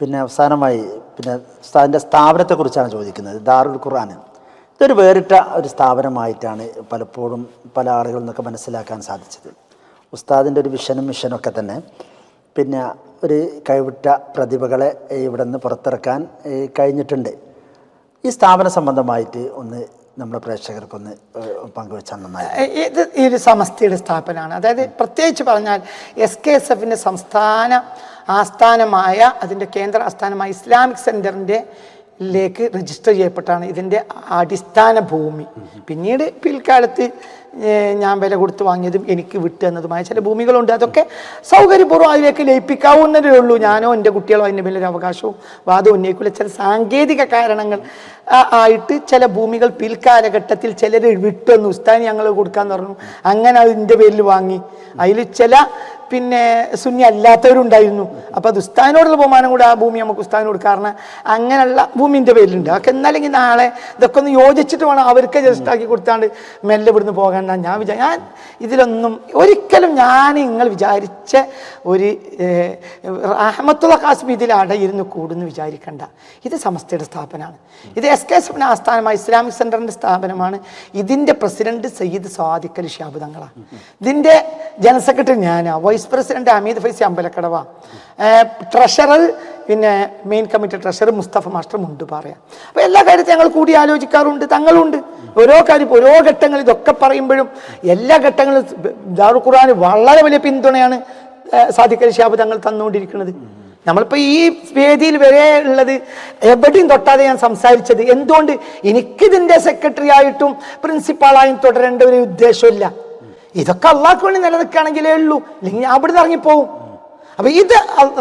പിന്നെ അവസാനമായി പിന്നെ അതിന്റെ സ്ഥാപനത്തെക്കുറിച്ചാണ് ചോദിക്കുന്നത് ദാറുൽ ഖുർആൻ. ഇതൊരു വേറിട്ട ഒരു സ്ഥാപനമായിട്ടാണ് പലപ്പോഴും പല ആളുകളിൽ നിന്നൊക്കെ മനസ്സിലാക്കാൻ സാധിച്ചത്. ഉസ്താദിന്റെ ഒരു വിഷനും മിഷനൊക്കെ തന്നെ പിന്നെ ഒരു കൈവിട്ട പ്രതിഭകളെ ഇവിടെ നിന്ന് പുറത്തിറക്കാൻ കഴിഞ്ഞിട്ടുണ്ട്. ഈ സ്ഥാപന സംബന്ധമായിട്ട് ഒന്ന് നമ്മുടെ പ്രേക്ഷകർക്കൊന്ന് പങ്കുവെച്ചാൽ നന്നായി. ഇത് ഈ ഒരു സമസ്തയുടെ സ്ഥാപനമാണ്. അതായത് പ്രത്യേകിച്ച് പറഞ്ഞാൽ എസ് കെ എസ് എഫിന്റെ സംസ്ഥാന ആസ്ഥാനമായ അതിന്റെ കേന്ദ്ര ആസ്ഥാനമായ ഇസ്ലാമിക് സെന്ററിന്റെ ലേക്ക് രജിസ്റ്റർ ചെയ്യപ്പെട്ടാണ് ഇതിന്റെ അടിസ്ഥാന ഭൂമി. പിന്നീട് പിൽക്കാലത്ത് ഞാൻ വില കൊടുത്ത് വാങ്ങിയതും എനിക്ക് വിട്ടു തന്നതുമായ ചില ഭൂമികളുണ്ട്. അതൊക്കെ സൗകര്യപൂർവം അതിലേക്ക് ലയിപ്പിക്കാവുന്നതേ ഉള്ളൂ. ഞാനോ എന്റെ കുട്ടികളോ അതിന്റെ മേലൊരു അവകാശവും വാദവും ഉന്നയിക്കില്ല ചില സാങ്കേതിക കാരണങ്ങൾ ആയിട്ട് ചില ഭൂമികൾ പിൽക്കാലഘട്ടത്തിൽ ചിലർ വിട്ടെന്നു ഉസ്താനി ഞങ്ങൾ കൊടുക്കാൻ പറഞ്ഞു. അങ്ങനെ അതിന്റെ പേരിൽ വാങ്ങി. അതിൽ ചില പിന്നെ സുന്നി അല്ലാത്തവരുണ്ടായിരുന്നു. അപ്പോൾ അത് ഉസ്താനോടുള്ള ബഹുമാനം കൂടെ ആ ഭൂമി നമുക്ക് ഉസ്താൻ കൊടുക്കാറുണ്ട് അങ്ങനെയുള്ള ഭൂമിന്റെ പേരിലുണ്ട്. അതൊക്കെ എന്നാലെങ്കിൽ നാളെ ഇതൊക്കെ ഒന്ന് യോജിച്ചിട്ട് വേണം അവർക്ക് ജസ്റ്റ് ആക്കി കൊടുത്താണ്ട് മെല്ലെ ഇവിടുന്ന് പോകാൻ എന്നാ ഞാൻ വിചാ ഞാൻ ഇതിലൊന്നും ഒരിക്കലും ഞാൻ നിങ്ങൾ വിചാരിച്ച ഒരു റഹമത്തുള്ള കാശ്മീർ ഇതിൽ അടയിരുന്നു കൂടുന്നു വിചാരിക്കണ്ട. ഇത് സമസ്തയുടെ സ്ഥാപനമാണ്. ഇത് എസ് കെ എസ് ആസ്ഥാനമായ ഇസ്ലാമിക് സെന്ററിന്റെ സ്ഥാപനമാണ്. ഇതിന്റെ പ്രസിഡന്റ് സയ്യിദ് ഷിഹാബ് തങ്ങളാണ് ഇതിന്റെ ജനറൽ സെക്രട്ടറി ഞാനാ. Vice president Ameed Faizy Ambalakkadavu. Treasurer പിന്നെ main committee treasurer Musthafa master മുണ്ട് പറയാം അപ്പോൾ എല്ലാ കാര്യത്തിലും ഞങ്ങൾ കൂടി ആലോചിക്കാറുണ്ട് തങ്ങളുണ്ട്. ഓരോ കാര്യം ഓരോ ഘട്ടങ്ങൾ ഇതൊക്കെ പറയുമ്പോഴും എല്ലാ ഘട്ടങ്ങളും ദാറു ഖുർആൻ വളരെ വലിയ പിന്തുണയാണ് അലി ഷിഹാബ് തങ്ങൾ തന്നുകൊണ്ടിരിക്കുന്നത്. നമ്മളിപ്പോൾ ഈ വേദിയിൽ വരെ ഉള്ളത് എവിടെയും തൊട്ടാതെ ഞാൻ സംസാരിച്ചത് എന്തുകൊണ്ട് എനിക്കിതിന്റെ സെക്രട്ടറി ആയിട്ടും പ്രിൻസിപ്പാളായും തുടരേണ്ട ഒരു ഉദ്ദേശമില്ല. ഇതൊക്കെ അള്ളാഹ്ക്ക് വേണ്ടി നിലനിൽക്കുകയാണെങ്കിലേ ഉള്ളൂ. അല്ലെങ്കിൽ ഞാൻ അവിടുന്ന് ഇറങ്ങിപ്പോവും. അപ്പൊ ഇത്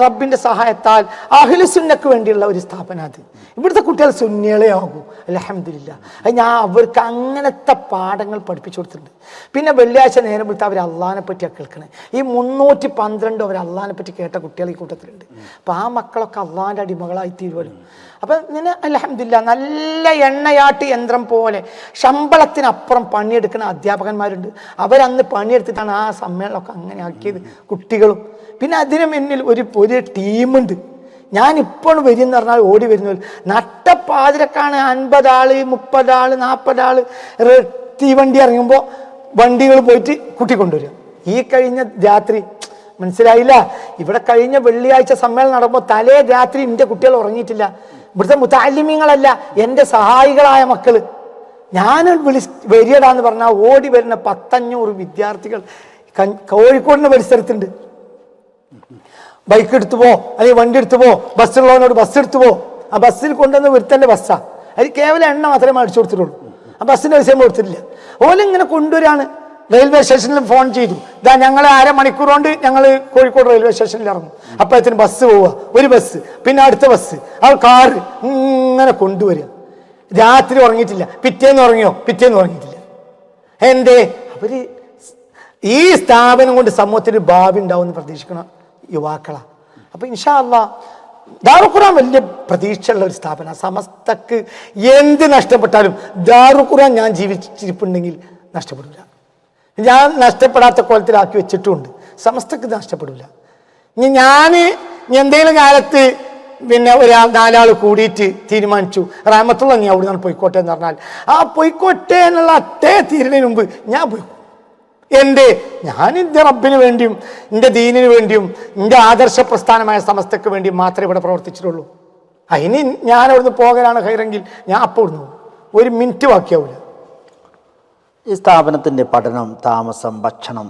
റബ്ബിന്റെ സഹായത്താൽ അഹ്ലു സുന്നക്ക് വേണ്ടിയുള്ള ഒരു സ്ഥാപന അത്. ഇവിടുത്തെ കുട്ടികൾ സുന്നികളെ ആകൂ. അലഹമില്ല അത് ഞാൻ അവർക്ക് അങ്ങനത്തെ പാഠങ്ങൾ പഠിപ്പിച്ചു കൊടുത്തിട്ടുണ്ട്. പിന്നെ വെള്ളിയാഴ്ച നേരം വിളിച്ച് അവർ അള്ളഹാനെ പറ്റിയാണ് കേൾക്കണേ. ഈ മുന്നൂറ്റി പന്ത്രണ്ട് അവർ അള്ളഹാനെ പറ്റി കേട്ട കുട്ടികൾ ഈ കൂട്ടത്തിലുണ്ട്. അപ്പം ആ മക്കളൊക്കെ അള്ളഹാന്റെ അടിമകളായി തീരുമല്ലോ അപ്പൊ ഇങ്ങനെ അലഹമില്ല നല്ല എണ്ണയാട്ട് യന്ത്രം പോലെ ശമ്പളത്തിനപ്പുറം പണിയെടുക്കുന്ന അധ്യാപകന്മാരുണ്ട്. അവരന്ന് പണിയെടുത്തിട്ടാണ് ആ സമ്മേളനമൊക്കെ അങ്ങനെ ആക്കിയത് കുട്ടികളും. പിന്നെ അതിന് മുന്നിൽ ഒരു ഒരു ടീമുണ്ട്. ഞാൻ ഇപ്പോൾ വരും പറഞ്ഞാൽ ഓടി വരുന്ന നട്ടപ്പാതിരക്കാണ് അൻപതാൾ മുപ്പതാൾ നാൽപ്പതാൾ തീവണ്ടി ഇറങ്ങുമ്പോൾ വണ്ടികൾ പോയിട്ട് കുട്ടി കൊണ്ടുവരിക ഈ കഴിഞ്ഞ രാത്രി മനസ്സിലായില്ല? ഇവിടെ കഴിഞ്ഞ വെള്ളിയാഴ്ച സമ്മേളനം നടക്കുമ്പോൾ തലേ രാത്രി എന്റെ കുട്ടികൾ ഉറങ്ങിയിട്ടില്ല. ഇവിടുത്തെ മുത്താലിമ്യങ്ങളല്ല എന്റെ സഹായികളായ മക്കൾ ഞാൻ വിളി വരികടാന്ന് പറഞ്ഞാൽ ഓടി വരുന്ന പത്തഞ്ഞൂറ് വിദ്യാർത്ഥികൾ കോഴിക്കോടിന്റെ പരിസരത്തുണ്ട്. ബൈക്ക് എടുത്തു പോ അല്ലെങ്കിൽ വണ്ടി എടുത്തു പോ ബസ്സുള്ളവനോട് ബസ് എടുത്തു പോ. ആ ബസ്സിൽ കൊണ്ടുവന്ന് ഒരുത്തന്റെ ബസ്സാ. അതിൽ കേവലം എണ്ണ മാത്രമേ അടിച്ചു കൊടുത്തിട്ടുള്ളൂ. ആ ബസ്സിന്റെ വിഷയം കൊടുത്തിട്ടില്ല. ഓലിങ്ങനെ കൊണ്ടുവരാണ്. റെയിൽവേ സ്റ്റേഷനിൽ ഫോൺ ചെയ്തു. ഇതാ ഞങ്ങൾ അര മണിക്കൂർ കൊണ്ട് ഞങ്ങൾ കോഴിക്കോട് റെയിൽവേ സ്റ്റേഷനിൽ ഇറങ്ങും. അപ്പോഴത്തേന് ബസ് പോവുക ഒരു ബസ് പിന്നെ അടുത്ത ബസ് ആ കാറ് ഇങ്ങനെ കൊണ്ടുവരിക. രാത്രി ഉറങ്ങിയിട്ടില്ല. പിറ്റേന്ന് ഉറങ്ങിയോ? പിറ്റേന്ന് ഉറങ്ങിയിട്ടില്ല. എന്തേ? അവർ ഈ സ്ഥാപനം കൊണ്ട് സമൂഹത്തിന് ഭാവി ഉണ്ടാവുമെന്ന് പ്രതീക്ഷിക്കണം യുവാക്കളാണ് അപ്പോൾ ഇൻഷാ അല്ലാ ദാറുഖുറാൻ വലിയ പ്രതീക്ഷയുള്ള ഒരു സ്ഥാപന. സമസ്തക്ക് എന്ത് നഷ്ടപ്പെട്ടാലും ദാറുഖുറാൻ ഞാൻ ജീവിച്ചിരിപ്പുണ്ടെങ്കിൽ നഷ്ടപ്പെടില്ല ഞാൻ നഷ്ടപ്പെടാത്ത കോലത്തിലാക്കി വെച്ചിട്ടുമുണ്ട് സമസ്തക്ക് നഷ്ടപ്പെടില്ല ഇനി ഞാൻ എന്തെങ്കിലും കാലത്ത് പിന്നെ ഒരാൾ നാലാൾ കൂടിയിട്ട് തീരുമാനിച്ചു റാമത്തുള്ള നീ അവിടെ നിന്ന് പോയിക്കോട്ടെ എന്ന് പറഞ്ഞാൽ ആ പോയിക്കോട്ടെ എന്നുള്ള അത്തേ തീരുന്നതിന് മുമ്പ് ഞാൻ പോയി എന്റെ ഞാൻ എന്റെ റബ്ബിന് വേണ്ടിയും എന്റെ ദീനിന് വേണ്ടിയും എന്റെ ആദർശ പ്രസ്ഥാനമായ സമസ്തക്ക് വേണ്ടിയും മാത്രമേ ഇവിടെ പ്രവർത്തിച്ചിട്ടുള്ളൂ. അതിന് ഞാൻ അവിടുന്ന് പോകലാണ് ഹൈറെങ്കിൽ ഞാൻ അപ്പോൾ ഇവിടുന്ന് പോകും. ഒരു മിനിറ്റ് ബാക്കിയാവില്ല ഈ സ്ഥാപനത്തിന്റെ പഠനം താമസം ഭക്ഷണം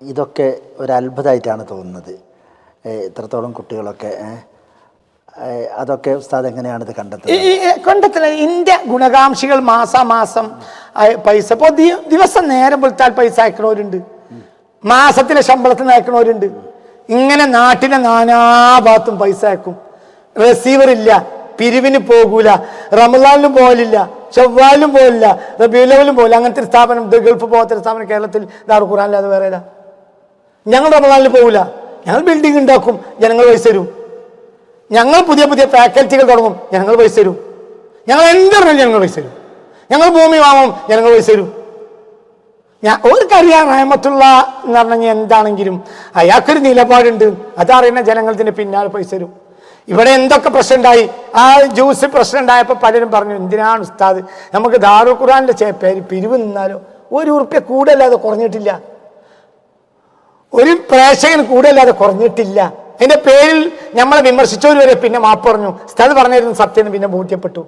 ഇതൊക്കെ ഒരു അത്ഭുതമായിട്ടാണ് തോന്നുന്നത്. ഇത്രത്തോളം കുട്ടികളൊക്കെ അതൊക്കെ ഉസ്താദ് എങ്ങനെയാണ് ഇത് കണ്ടെത്തുന്നത്? ഈ ഈ ഇന്ത്യ ഗുണകാംക്ഷികൾ മാസാമാസം മാസം പൈസ. ഇപ്പോൾ ദിവസം നേരം പൊളിച്ചാൽ പൈസ അയക്കണവരുണ്ട്. മാസത്തിലെ ശമ്പളത്തിന് അയക്കണവരുണ്ട്. ഇങ്ങനെ നാട്ടിലെ നാനാഭാഗത്തും പൈസ അയക്കും. റിസീവർ ഇല്ല പിരിവിന് പോകൂല റമദാനിലും പോകലില്ല ചൊവ്വാലും പോകില്ല റബിയുലവിലും പോകില്ല അങ്ങനത്തെ ഒരു സ്ഥാപനം ഗൾഫ് പോകാത്തൊരു സ്ഥാപനം കേരളത്തിൽ ദാറു ഖുറാനില്ലാതെ വേറെ ഏതാ ഞങ്ങൾ റമദാനിൽ പോകില്ല ഞങ്ങൾ ബിൽഡിംഗ് ഉണ്ടാക്കും ജനങ്ങൾ പൈസ തരും. ഞങ്ങൾ പുതിയ പുതിയ ഫാക്കൽറ്റികൾ തുടങ്ങും ഞങ്ങൾ പൈസ തരും. ഞങ്ങൾ എന്തിനും ഞങ്ങൾ പൈസ തരും. ഞങ്ങൾ ഭൂമി വാങ്ങും ഞങ്ങൾ പൈസ തരും. ഞാൻ ഓർക്കറിയാം റഹമത്തുള്ള എന്ന് പറഞ്ഞാൽ എന്താണെങ്കിലും അയാൾക്കൊരു നിലപാടുണ്ട്. അതറിയുന്ന ഇതിന്റെ പിന്നാലെ പൈസ തരും. ഇവിടെ എന്തൊക്കെ പ്രശ്നം ഉണ്ടായി? ആ ജ്യൂസ് പ്രശ്നം ഉണ്ടായപ്പോൾ പലരും പറഞ്ഞു എന്തിനാണ് ഉസ്താദ്? നമുക്ക് ദാറു ഖുറാന്റെ ചേ- പേര് പിരിവ് നിന്നാലോ? ഒരു ഉറുപ്പ്യ കൂടല്ലാതെ കുറഞ്ഞിട്ടില്ല. ഒരു പ്രേക്ഷകൻ കൂടല്ലാതെ കുറഞ്ഞിട്ടില്ല. അതിന്റെ പേരിൽ നമ്മളെ വിമർശിച്ചവർ വരെ പിന്നെ മാപ്പ് പറഞ്ഞു. സ്ഥലം പറഞ്ഞിരുന്നു സത്യം പിന്നെ ബോധ്യപ്പെട്ടു.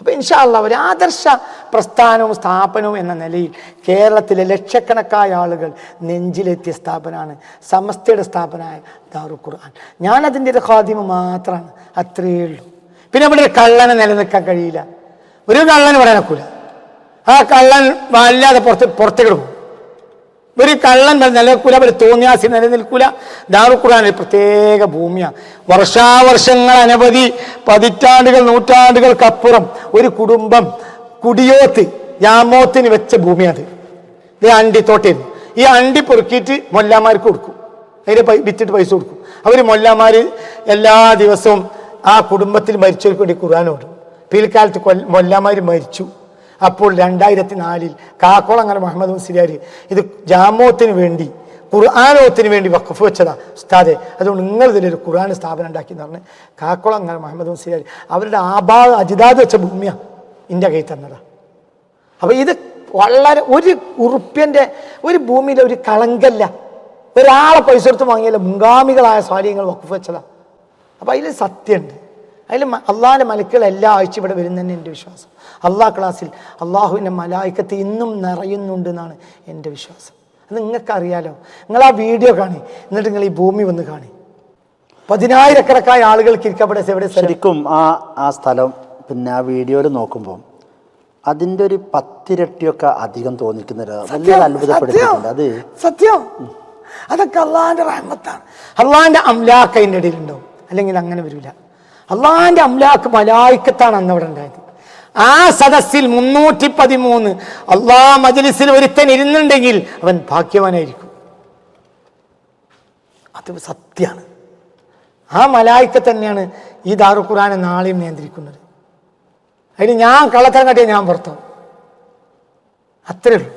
അപ്പൊ ഇൻഷാല്ല ഒരു ആദർശ പ്രസ്ഥാനവും സ്ഥാപനവും എന്ന നിലയിൽ കേരളത്തിലെ ലക്ഷക്കണക്കായ ആളുകൾ നെഞ്ചിലെത്തിയ സ്ഥാപനമാണ് സമസ്തയുടെ സ്ഥാപനമായ ദാറു ഖുർആൻ. ഞാൻ അതിന്റെ ഒരു ഖാദിമ മാത്രമാണ് അത്രയേ ഉള്ളൂ. പിന്നെ ഇവിടെ ഒരു കള്ളനെ നിലനിൽക്കാൻ കഴിയില്ല. ഒരു കള്ളന് നിൽക്കൂല ആ കള്ളൻ വല്ലാതെ പുറത്ത് പുറത്തേക്ക് ഒരു കള്ളൻ നിലനിൽക്കൂല ഒരു തോന്നിയാസി നിലനിൽക്കൂല ദാറുഖുറാൻ ഒരു പ്രത്യേക ഭൂമിയാണ്. വർഷാവർഷങ്ങൾ അനവധി പതിറ്റാണ്ടുകൾ നൂറ്റാണ്ടുകൾക്കപ്പുറം ഒരു കുടുംബം കുടിയോത്ത് യാമോത്തിന് വെച്ച ഭൂമിയത് ഇത് അണ്ടിത്തോട്ടായിരുന്നു ഈ അണ്ടി പൊറുക്കിയിട്ട് മൊല്ലാമാർക്ക് കൊടുക്കും. അതിന് വിറ്റിട്ട് പൈസ കൊടുക്കും. അവർ മൊല്ലാമാർ എല്ലാ ദിവസവും ആ കുടുംബത്തിൽ മരിച്ചവർക്ക് വേണ്ടി ഖുർആൻ ഓടും പിൽക്കാലത്ത് കൊല്ല മൊല്ലാമാർ മരിച്ചു. അപ്പോൾ രണ്ടായിരത്തി നാലിൽ കാക്കോളങ്ങര മുഹമ്മദ് മുസ്ലിയാർ ഇത് ജാമോത്തിന് വേണ്ടി ഖുർആാനോത്തിന് വേണ്ടി വഖഫ് വെച്ചതാ ഉസ്താദെ. അതുകൊണ്ട് നിങ്ങൾ ഇതിലൊരു ഖുർആൻ സ്ഥാപനം ഉണ്ടാക്കി എന്ന് പറഞ്ഞ് കാക്കോളങ്ങര മുഹമ്മദ് മുസ്ലിയാർ അവരുടെ ആബാ അജിതാദ് വെച്ച ഭൂമിയാണ് ഇന്ത്യ കൈ തന്നതാ. അപ്പോൾ ഇത് വളരെ ഒരു ഉറുപ്പ്യന്റെ ഒരു ഭൂമിയിലെ ഒരു കളങ്കല്ല. ഒരാളെ പൈസ എടുത്ത് വാങ്ങിയല്ല മുൻഗാമികളായ സ്വാധീനങ്ങൾ വഖഫ് വെച്ചതാ. അപ്പോൾ അതിൽ സത്യമുണ്ട്. അതിൽ അള്ളാഹിന്റെ മലക്കുകൾ എല്ലാ ആഴ്ച ഇവിടെ വരുന്നതന്നെ എന്റെ വിശ്വാസം. അള്ളാഹ് ക്ലാസ്സിൽ അള്ളാഹുവിന്റെ മലായിക്കത്ത് ഇന്നും നിറയുന്നുണ്ട് എന്നാണ് എന്റെ വിശ്വാസം. അത് നിങ്ങൾക്കറിയാലോ. നിങ്ങൾ ആ വീഡിയോ കാണി. എന്നിട്ട് നിങ്ങൾ ഈ ഭൂമി വന്ന് കാണി. പതിനായിരക്കണക്കായ ആളുകൾക്ക് ഇരിക്കപ്പെടെ എവിടെ ശരിക്കും ആ ആ സ്ഥലം പിന്നെ ആ വീഡിയോയിൽ നോക്കുമ്പോൾ അതിന്റെ ഒരു പത്തിരട്ടിയൊക്കെ അധികം തോന്നിക്കുന്നത് വലിയ അത്ഭുതപ്പെടുത്തിയിട്ടുണ്ട്. അത് സത്യം. അതൊക്കെ അള്ളാഹിന്റെ റഹ്മത്താണ്. അള്ളാഹിന്റെ അംലാക്ക് അതിന്റെ ഇടയിലുണ്ടാവും. അല്ലെങ്കിൽ അങ്ങനെ വരില്ല അള്ളാഹിന്റെ അംലാക്ക് മലായിക്കത്താണ് അന്ന് അവിടെ ഉണ്ടായത്. ആ സദസ്സിൽ മുന്നൂറ്റി പതിമൂന്ന് അള്ളാ മജലിസിൽ ഒരുത്തൻ ഇരുന്നുണ്ടെങ്കിൽ അവൻ ഭാഗ്യവാനായിരിക്കും. അത് സത്യമാണ് ആ മലായിക്ക തന്നെയാണ് ഈ ദാറു ഖുറാനെ നാളെയും നിയന്ത്രിക്കുന്നത്. അതിന് ഞാൻ കള്ളത്തരം കാട്ടിയ ഞാൻ പുറത്തു അത്രേ ഉള്ളൂ.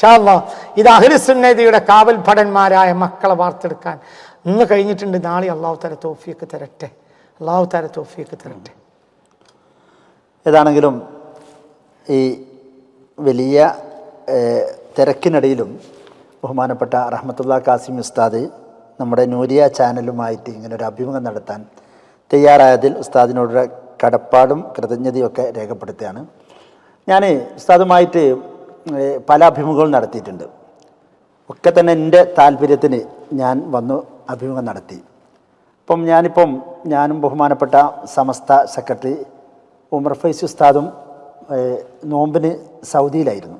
ഷാള്ള ഇത് അഹ്ലുസുന്നതിയുടെ കാവൽ ഭടന്മാരായ മക്കളെ വാർത്തെടുക്കാൻ ഇന്ന് കഴിഞ്ഞിട്ടുണ്ട്. നാളെ അള്ളാഹു തല തോഫിയൊക്കെ തരട്ടെ. അള്ളാഹു താര തോഫിയൊക്കെ തരട്ടെ. ഏതാണെങ്കിലും ഈ വലിയ തിരക്കിനിടയിലും ബഹുമാനപ്പെട്ട റഹ്മത്തുള്ള കാസിം ഉസ്താദ് നമ്മുടെ നൂരിയ ചാനലുമായിട്ട് ഇങ്ങനെ ഒരു അഭിമുഖം നടത്താൻ തയ്യാറായതിൽ ഉസ്താദിനോടുള്ള കടപ്പാടും കൃതജ്ഞതയൊക്കെ രേഖപ്പെടുത്തുകയാണ്. ഞാൻ ഉസ്താദുമായിട്ട് പല അഭിമുഖങ്ങളും നടത്തിയിട്ടുണ്ട്. ഒക്കെ തന്നെ എന്റെ താല്പര്യത്തിന് ഞാൻ വന്നു അഭിമുഖം നടത്തി. അപ്പം ഞാനിപ്പം ഞാനും ബഹുമാനപ്പെട്ട സമസ്ത സെക്രട്ടറി ഉമർ ഫൈസ് ഉസ്താദും നോമ്പിന് സൗദിയിലായിരുന്നു.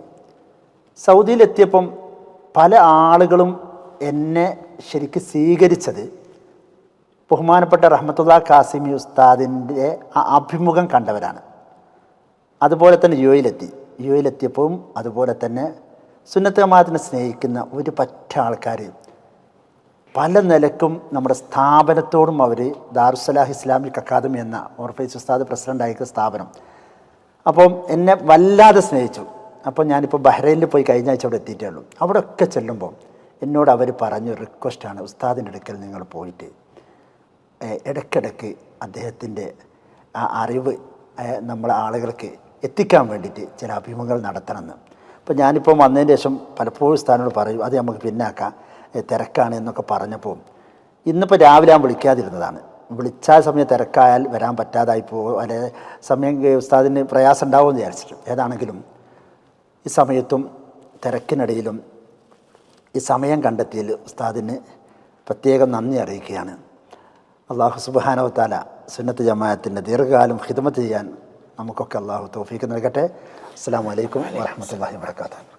സൗദിയിലെത്തിയപ്പം പല ആളുകളും എന്നെ ശരിക്ക് സ്വീകരിച്ചത് ബഹുമാനപ്പെട്ട റഹ്മത്തുള്ള കാസിമി ഉസ്താദിന്റെ അഭിമുഖം കണ്ടവരാണ്. അതുപോലെ തന്നെ യു എയിലെത്തി യു എയിലെത്തിയപ്പോഴും അതുപോലെ തന്നെ സുന്നത്തമാതിനെ സ്നേഹിക്കുന്ന ഒരു പറ്റ ആൾക്കാർ പല നിലക്കും നമ്മുടെ സ്ഥാപനത്തോടും അവർ ദാറുസലാഹ് ഇസ്ലാമിക് അക്കാദമി എന്ന ഓർഫൈസ് ഉസ്താദ് പ്രസിഡന്റായിരിക്കുന്ന സ്ഥാപനം. അപ്പം എന്നെ വല്ലാതെ സ്നേഹിച്ചു. അപ്പോൾ ഞാനിപ്പോൾ ബഹ്റൈനിൽ പോയി കഴിഞ്ഞ ആഴ്ച അവിടെ എത്തിയിട്ടേ ഉള്ളൂ അവിടെ ഒക്കെ ചെല്ലുമ്പോൾ എന്നോട് അവർ പറഞ്ഞ റിക്വസ്റ്റാണ് ഉസ്താദിന്റെ അടുക്കൽ നിങ്ങൾ പോയിട്ട് ഇടയ്ക്കിടയ്ക്ക് അദ്ദേഹത്തിന്റെ ആ അറിവ് നമ്മളെ ആളുകൾക്ക് എത്തിക്കാൻ വേണ്ടിയിട്ട് ചില അഭിമുഖങ്ങൾ നടത്തണമെന്ന് അപ്പോൾ ഞാനിപ്പോൾ വന്നതിന് ശേഷം പലപ്പോഴും സ്ഥാനോട് പറയും അത് നമുക്ക് പിന്നാക്കാം. തിരക്കാണ് എന്നൊക്കെ പറഞ്ഞപ്പോൾ ഇന്നിപ്പോൾ രാവിലെ ഞാൻ വിളിക്കാതിരുന്നതാണ്. വിളിച്ചാൽ സമയം തിരക്കായാൽ വരാൻ പറ്റാതായി പോകും അല്ലെ സമയം ഉസ്താദിന് പ്രയാസം ഉണ്ടാവുമെന്ന് വിചാരിച്ചിട്ട് ഏതാണെങ്കിലും ഈ സമയത്തും തിരക്കിനിടയിലും ഈ സമയം കണ്ടെത്തിയതിൽ ഉസ്താദിന് പ്രത്യേകം നന്ദി അറിയിക്കുകയാണ്. അള്ളാഹു താല സുന്നത്ത് ജമാഅത്തിന്റെ ദീർഘകാലം ഹിദമത്ത് ചെയ്യാൻ നമുക്കൊക്കെ അള്ളാഹു തോഫീക്ക് നൽകട്ടെ. അസ്സാം വലൈക്കും വാഹമത്തല്ലാഹി വാത്തു